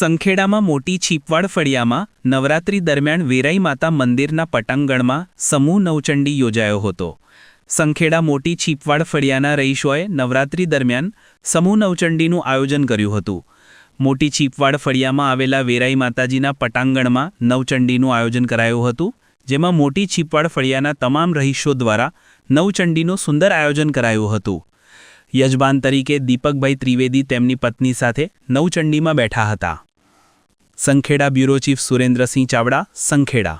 સંખેડામાં મોટી છીપવાડ ફળિયામાં નવરાત્રી દરમિયાન વેરાઈ માતા મંદિરના પટાંગણમાં સમૂહ નવચંડી યોજાયો હતો. સંખેડા મોટી છીપવાડ ફળિયાના રહીશોએ નવરાત્રી દરમિયાન સમૂહ નવચંડીનું આયોજન કર્યું હતું. મોટી છીપવાડ ફળિયામાં આવેલા વેરાઈ માતાજીના પટાંગણમાં નવચંડીનું આયોજન કરાયું હતું, જેમાં મોટી છીપવાડ ફળિયાના તમામ રહીશો દ્વારા નવચંડીનું સુંદર આયોજન કરાયું હતું. યજમાન તરીકે દીપકભાઈ ત્રિવેદી તેમની પત્ની સાથે નવચંડીમાં બેઠા હતા. Sankheda bureau chief Surendrasinh Chavda Sankheda.